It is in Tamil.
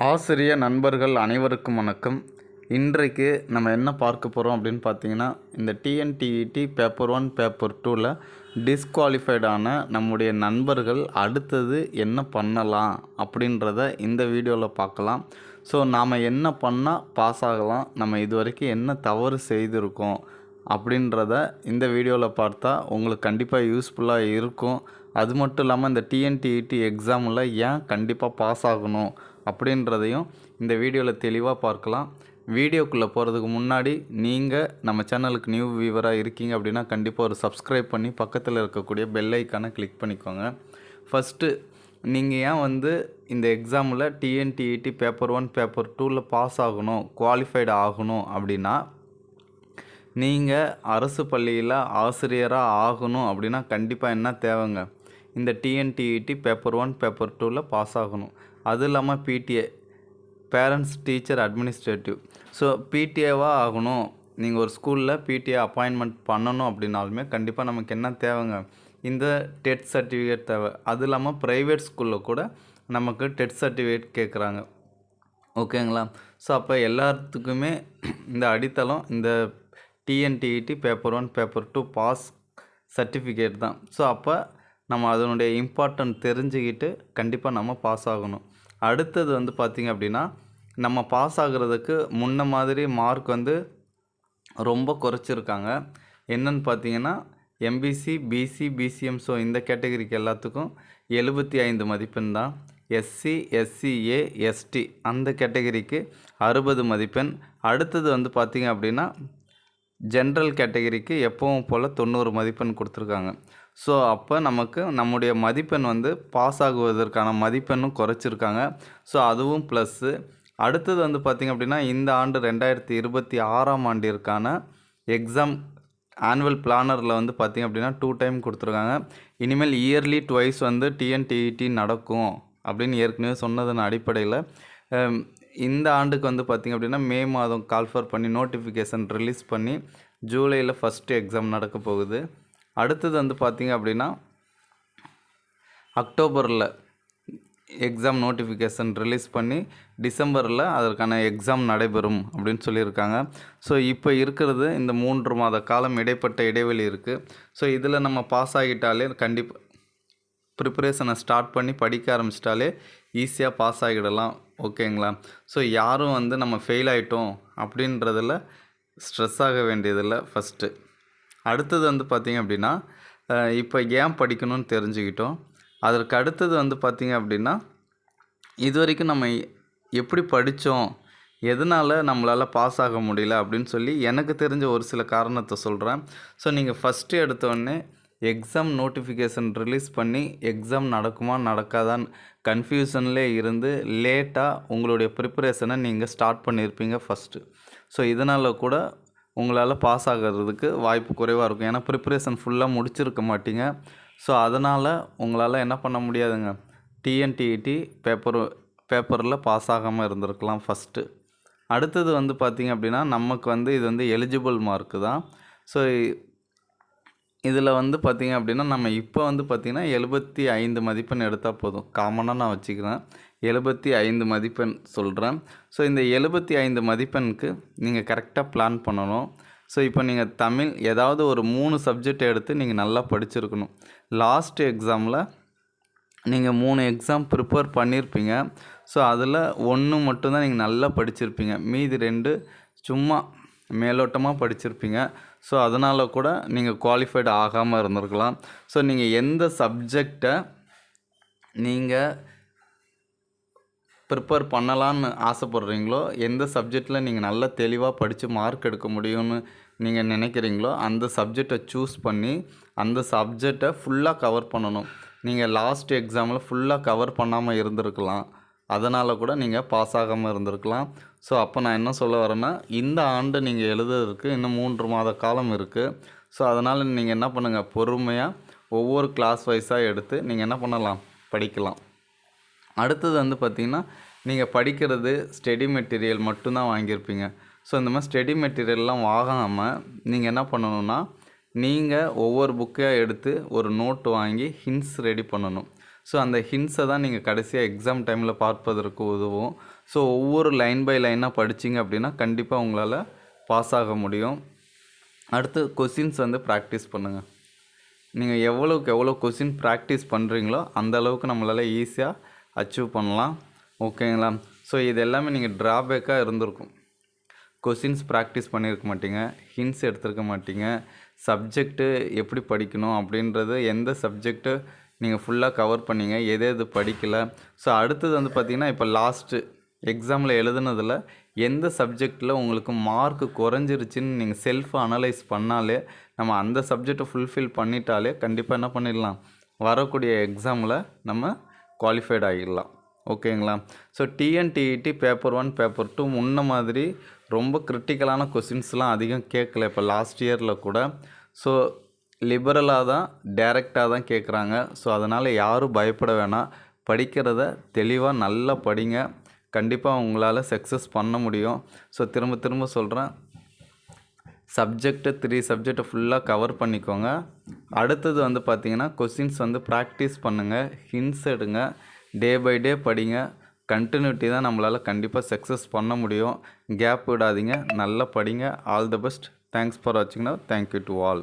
ஆசிரிய நண்பர்கள் அனைவருக்கும் வணக்கம். இன்றைக்கு நம்ம என்ன பார்க்க போகிறோம் அப்படின்னு பார்த்தீங்கன்னா இந்த டிஎன்டிஇடி பேப்பர் ஒன் பேப்பர் டூவில் டிஸ்குவாலிஃபைடான நம்முடைய நண்பர்கள் அடுத்தது என்ன பண்ணலாம் அப்படின்றத இந்த வீடியோவில் பார்க்கலாம். ஸோ நாம் என்ன பண்ணால் பாஸ் ஆகலாம் நம்ம இது வரைக்கும் என்ன தவறு செய்திருக்கோம் அப்படின்றத இந்த வீடியோவில் பார்த்தா உங்களுக்கு கண்டிப்பாக யூஸ்ஃபுல்லாக இருக்கும். அது மட்டும் இல்லாமல் இந்த டிஎன்டிஇடி எக்ஸாமில் ஏன் கண்டிப்பாக பாஸ் ஆகணும் அப்படின்றதையும் இந்த வீடியோவில் தெளிவாக பார்க்கலாம். வீடியோக்குள்ளே போகிறதுக்கு முன்னாடி நீங்கள் நம்ம சேனலுக்கு நியூ வியூவராக இருக்கீங்க அப்படின்னா கண்டிப்பாக ஒரு சப்ஸ்கிரைப் பண்ணி பக்கத்தில் இருக்கக்கூடிய பெல் ஐக்கானை கிளிக் பண்ணிக்கோங்க. ஃபஸ்ட்டு நீங்கள் ஏன் வந்து இந்த எக்ஸாமில் டிஎன்டிஇடி பேப்பர் ஒன் பேப்பர் டூவில் பாஸ் ஆகணும் குவாலிஃபைடு ஆகணும் அப்படின்னா நீங்கள் அரசு பள்ளியில் ஆசிரியராக ஆகணும் அப்படின்னா கண்டிப்பாக என்ன தேவைங்க? இந்த டிஎன்டிஇடி பேப்பர் ஒன் பேப்பர் டூவில் பாஸ் ஆகணும். அது இல்லாமல் PTA parents teacher administrative so பிடிஏவாக ஆகணும். நீங்கள் ஒரு ஸ்கூலில் பிடிஏ அப்பாயின்மெண்ட் பண்ணணும் அப்படின்னாலுமே கண்டிப்பாக நமக்கு என்ன தேவைங்க? இந்த டெட் சர்டிஃபிகேட் தேவை. அது இல்லாமல் ப்ரைவேட் ஸ்கூலில் கூட நமக்கு டெட் சர்டிஃபிகேட் கேட்குறாங்க ஓகேங்களா? ஸோ அப்போ எல்லாத்துக்குமே இந்த அடித்தளம் இந்த TNTET paper one paper two pass certificate தான். ஸோ அப்போ நம்ம அதனுடைய இம்பார்ட்டன்ட் தெரிஞ்சுக்கிட்டு கண்டிப்பாக நம்ம பாஸ் ஆகணும். அடுத்தது வந்து பார்த்திங்க அப்படின்னா நம்ம பாஸ் ஆகிறதுக்கு முன்ன மாதிரி மார்க் வந்து ரொம்ப குறைச்சிருக்காங்க. என்னன்னு பார்த்தீங்கன்னா எம்பிசி பிசி பிசிஎம்ஸோ இந்த கேட்டகரிக்கு எல்லாத்துக்கும் எழுபத்தி ஐந்து மதிப்பெண் தான். எஸ்சி எஸ்சிஏ எஸ்டி அந்த கேட்டகரிக்கு அறுபது மதிப்பெண். அடுத்தது வந்து பார்த்திங்க அப்படின்னா ஜென்ரல் கேட்டகரிக்கு எப்பவும் போல் தொண்ணூறு மதிப்பெண் கொடுத்துருக்காங்க. ஸோ அப்போ நமக்கு நம்முடைய மதிப்பெண் வந்து பாஸ் ஆகுவதற்கான மதிப்பெண்ணும் குறைச்சிருக்காங்க. ஸோ அதுவும் ப்ளஸ்ஸு அடுத்தது வந்து பார்த்திங்க அப்படின்னா இந்த ஆண்டு ரெண்டாயிரத்தி இருபத்தி ஆறாம் ஆண்டிற்கான எக்ஸாம் ஆனுவல் பிளானரில் வந்து பார்த்திங்க அப்படின்னா டூ டைம் கொடுத்துருக்காங்க. இனிமேல் இயர்லி ட்வைஸ் வந்து டிஎன்டிஇடி நடக்கும் அப்படின்னு ஏற்கனவே சொன்னதன் அடிப்படையில் இந்த ஆண்டுக்கு வந்து பார்த்திங்க அப்படின்னா மே மாதம் கால்ஃபர் பண்ணி நோட்டிஃபிகேஷன் ரிலீஸ் பண்ணி ஜூலையில் ஃபஸ்ட்டு எக்ஸாம் நடக்க போகுது. அடுத்தது வந்து பார்த்திங்க அப்படின்னா அக்டோபரில் எக்ஸாம் நோட்டிஃபிகேஷன் ரிலீஸ் பண்ணி டிசம்பரில் அதற்கான எக்ஸாம் நடைபெறும் அப்படின்னு சொல்லியிருக்காங்க. ஸோ இப்போ இருக்கிறது இந்த மூன்று மாத காலம் இடைப்பட்ட இடைவெளி இருக்குது ஸோ இதில் நம்ம பாஸ் ஆகிட்டாலே கண்டிப்பாக ப்ரிப்பரேஷனை ஸ்டார்ட் பண்ணி படிக்க ஆரம்பிச்சிட்டாலே ஈஸியாக பாஸ் ஆகிடலாம். ஓகேங்களா ஸோ யாரும் வந்து நம்ம ஃபெயில் ஆகிட்டோம் அப்படின்றதில் ஸ்ட்ரெஸ் ஆக வேண்டியதில்லை ஃபஸ்ட்டு அடுத்தது வந்து பார்த்திங்க அப்படின்னா இப்போ ஏன் படிக்கணும்னு தெரிஞ்சுக்கிட்டோம். அதற்கு அடுத்தது வந்து பார்த்திங்க அப்படின்னா இது வரைக்கும் நம்ம எப்படி படித்தோம் எதனால் நம்மளால் பாஸ் ஆக முடியல அப்படின்னு சொல்லி எனக்கு தெரிஞ்ச ஒரு சில காரணத்தை சொல்கிறேன் ஸோ நீங்கள் ஃபஸ்ட்டு எடுத்தோடனே எக்ஸாம் நோட்டிஃபிகேஷன் ரிலீஸ் பண்ணி எக்ஸாம் நடக்குமா நடக்காதான்னு கன்ஃபியூஷன்லே இருந்து லேட்டாக உங்களுடைய ப்ரிப்பரேஷனை நீங்கள் ஸ்டார்ட் பண்ணியிருப்பீங்க ஃபஸ்ட்டு ஸோ இதனால் கூட உங்களால் பாஸ் ஆகிறதுக்கு வாய்ப்பு குறைவாக இருக்கும். ஏன்னா ப்ரிப்பரேஷன் ஃபுல்லாக முடிச்சிருக்க மாட்டீங்க. ஸோ அதனால் உங்களால் என்ன பண்ண முடியாதுங்க. டிஎன்டிஇடி பேப்பர் பேப்பரில் பாஸ் ஆகாமல் இருந்திருக்கலாம் ஃபஸ்ட்டு அடுத்தது வந்து பார்த்திங்க அப்படின்னா நமக்கு வந்து இது வந்து எலிஜிபிள் மார்க்கு தான். ஸோ இதில் வந்து பார்த்திங்க அப்படின்னா நம்ம இப்போ வந்து பார்த்திங்கன்னா எழுபத்தி ஐந்து மதிப்பெண் எடுத்தால் போதும். காமனாக நான் வச்சுக்கிறேன். எழுபத்தி ஐந்து மதிப்பெண் சொல்கிறேன் ஸோ இந்த எழுபத்தி ஐந்து மதிப்பெண்ணுக்கு நீங்கள் கரெக்டாக பிளான் பண்ணணும். ஸோ இப்போ நீங்கள் தமிழ் ஏதாவது ஒரு மூணு சப்ஜெக்ட் எடுத்து நீங்கள் நல்லா படிச்சிருக்கணும். லாஸ்ட் எக்ஸாமில் நீங்கள் மூணு எக்ஸாம் ப்ரிப்பேர் பண்ணியிருப்பீங்க ஸோ அதில் ஒன்று மட்டும்தான் நீங்கள் நல்லா படிச்சிருப்பீங்க. மீதி ரெண்டு சும்மா மேலோட்டமாக படிச்சிருப்பீங்க. ஸோ அதனால் கூட நீங்கள் குவாலிஃபைடு ஆகாமல் இருந்திருக்கலாம். ஸோ நீங்கள் எந்த சப்ஜெக்டை நீங்கள் ப்ரிப்பேர் பண்ணலான்னு ஆசைப்பட்றீங்களோ எந்த சப்ஜெக்டில் நீங்கள் நல்லா தெளிவாக படித்து மார்க் எடுக்க முடியும்னு நீங்கள் நினைக்கிறீங்களோ அந்த சப்ஜெக்டை சூஸ் பண்ணி அந்த சப்ஜெக்டை ஃபுல்லாக கவர் பண்ணணும். நீங்கள் லாஸ்ட் எக்ஸாமில் ஃபுல்லாக கவர் பண்ணாமல் இருந்திருக்கலாம். அதனால் கூட நீங்கள் பாஸ் ஆகாமல் இருந்திருக்கலாம். ஸோ அப்போ நான் என்ன சொல்ல வரேன்னா இந்த ஆண்டு நீங்கள் எழுதுறதுக்கு இன்னும் மூன்று மாத காலம் இருக்குது ஸோ அதனால் நீங்கள் என்ன பண்ணுங்கள் பொறுமையாக ஒவ்வொரு கிளாஸ் வைஸாக எடுத்து நீங்கள் என்ன பண்ணலாம் படிக்கலாம். அடுத்தது வந்து பார்த்திங்கன்னா நீங்கள் படிக்கிறது ஸ்டடி மெட்டீரியல் மட்டும்தான் வாங்கியிருப்பீங்க. ஸோ இந்த மாதிரி ஸ்டடி மெட்டீரியல்லாம் வாங்காமல் நீங்கள் என்ன பண்ணணும்னா நீங்கள் ஒவ்வொரு புக்கையாக எடுத்து ஒரு நோட் வாங்கி ஹிண்ட்ஸ் ரெடி பண்ணணும். ஸோ அந்த ஹிண்ட்ஸை தான் நீங்கள் கடைசியாக எக்ஸாம் டைமில் பார்ப்பதற்கு உதவும். ஸோ ஒவ்வொரு லைன் பை லைனாக படிச்சீங்க அப்படின்னா கண்டிப்பாக உங்களால் பாஸ் ஆக முடியும். அடுத்து கொஷின்ஸ் வந்து ப்ராக்டிஸ் பண்ணுங்கள் நீங்கள் எவ்வளோக்கு எவ்வளோ கொஷின் ப்ராக்டிஸ் பண்ணுறீங்களோ அந்த அளவுக்கு நம்மளால் ஈஸியாக அச்சீவ் பண்ணலாம். ஓகேங்களா ஸோ இது எல்லாமே நீங்கள் ட்ராபேக்காக இருந்திருக்கும். கொஷின்ஸ் ப்ராக்டிஸ் பண்ணியிருக்க மாட்டீங்க. ஹிண்ட்ஸ் எடுத்திருக்க மாட்டீங்க. சப்ஜெக்ட்டு எப்படி படிக்கணும் அப்படின்றது எந்த சப்ஜெக்ட்டு நீங்கள் ஃபுல்லாக கவர் பண்ணீங்க எது எது படிக்கலை. ஸோ அடுத்தது வந்து பார்த்திங்கன்னா இப்போ லாஸ்ட்டு எக்ஸாமில் எழுதுனதில் எந்த சப்ஜெக்டில் உங்களுக்கு மார்க் குறைஞ்சிருச்சுன்னு நீங்கள் செல்ஃப் அனலைஸ் பண்ணாலே நம்ம அந்த சப்ஜெக்டை ஃபுல்ஃபில் பண்ணிட்டாலே கண்டிப்பாக என்ன பண்ணிடலாம்? வரக்கூடிய எக்ஸாமில் நம்ம குவாலிஃபைட் ஆகிடலாம். ஓகேங்களா? So TNTET paper one paper two முன்ன மாதிரி ரொம்ப கிரிட்டிக்கலான கொஷின்ஸ்லாம் அதிகம் கேட்கல. இப்போ லாஸ்ட் இயரில் கூட. ஸோ லிபரலாக தான் டைரெக்டாக தான் கேட்குறாங்க. ஸோ அதனால் யாரும் பயப்பட வேணாம். படிக்கிறத தெளிவாக நல்லா படிங்க. கண்டிப்பாக உங்களால் சக்ஸஸ் பண்ண முடியும். ஸோ திரும்ப திரும்ப சொல்கிறேன் சப்ஜெக்ட்டு த்ரீ சப்ஜெக்டை ஃபுல்லாக கவர் பண்ணிக்கோங்க. அடுத்தது வந்து பார்த்தீங்கன்னா கொஷின்ஸ் வந்து ப்ராக்டிஸ் பண்ணுங்கள் ஹிண்ட்ஸ் எடுங்க. டே பை டே படிங்க. கண்டினியூட்டி தான் நம்மளால் கண்டிப்பாக சக்ஸஸ் பண்ண முடியும். கேப் விடாதீங்க. நல்லா படிங்க. All the best thanks for வாட்சிங்னா thank you to all